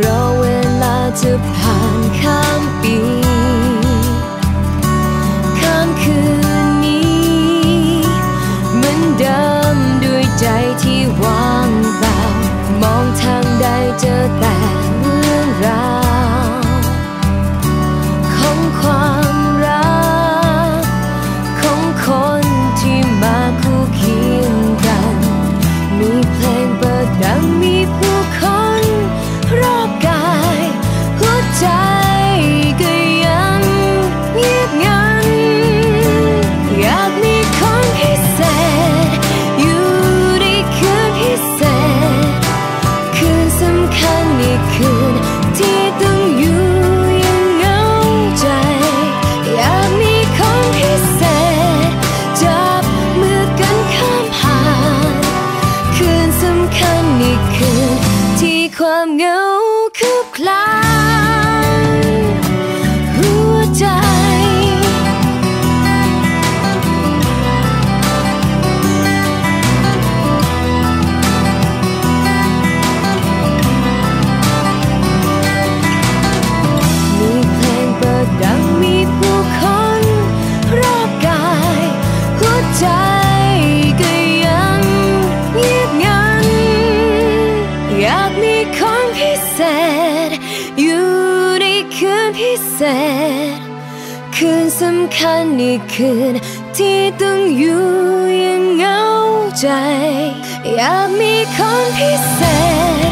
รอเวลาจะผ่าน ษ อยู่ในคืนพิเศษ คืนสำคัญในคืน ที่ต้องอยู่ยังเหงาใจ อยากมีคนพิเศษ